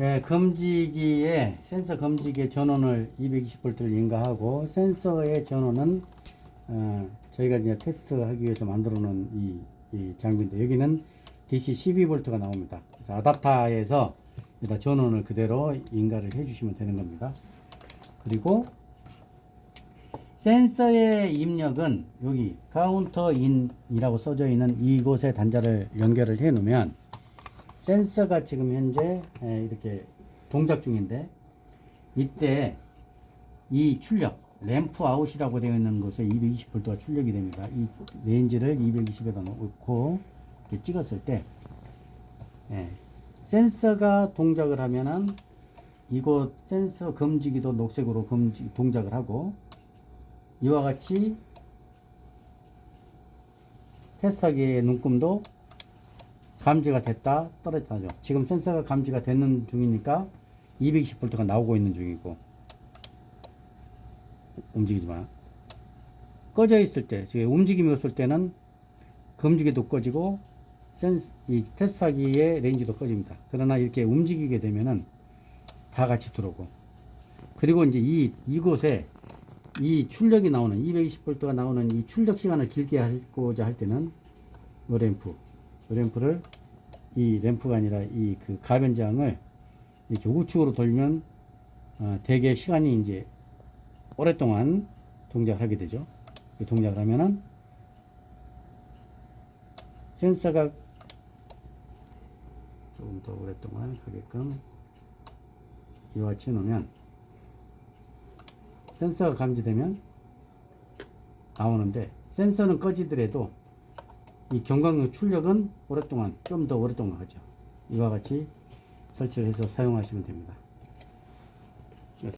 예, 검지기에 센서 검지기의 전원을 220V를 인가하고 센서의 전원은 어, 저희가 이제 테스트하기 위해서 만들어 놓은 이, 이 장비인데 여기는 DC 12V가 나옵니다. 그래서 아답터에서 여기다 전원을 그대로 인가를 해 주시면 되는 겁니다. 그리고 센서의 입력은 여기 카운터 인이라고 써져 있는 이곳에 단자를 연결을 해 놓으면 센서가 지금 현재 에, 이렇게 동작 중인데 이때 이 출력 램프 아웃이라고 되어 있는 곳에 220V가 출력이 됩니다. 이 레인지를 220에다 놓고 찍었을 때 예, 센서가 동작을 하면은 이곳 센서 검지기도 녹색으로 검지 동작을 하고 이와 같이 테스터기의 눈금도 감지가 됐다 떨어졌다죠. 지금 센서가 감지가 되는 중이니까 220V가 나오고 있는 중이고 움직이지 마. 꺼져 있을 때, 즉 움직임이 없을 때는 검지기도 꺼지고 센스, 이 테스터기의 레인지도 꺼집니다. 그러나 이렇게 움직이게 되면은 다 같이 들어오고 그리고 이제 이 이곳에 이 출력이 나오는 220V가 나오는 이 출력 시간을 길게 하고자 할 때는 이 램프, 이 램프를 이 램프가 아니라 이 그 가변장을 이렇게 우측으로 돌면 어, 대개 시간이 이제 오랫동안 동작을 하게 되죠. 이 동작을 하면은 센서가 조금 더 오랫동안 가게끔 이와 같이 해놓으면 센서가 감지되면 나오는데 센서는 꺼지더라도 이 경광용 출력은 오랫동안 좀 더 오랫동안 하죠. 이와 같이 설치를 해서 사용하시면 됩니다.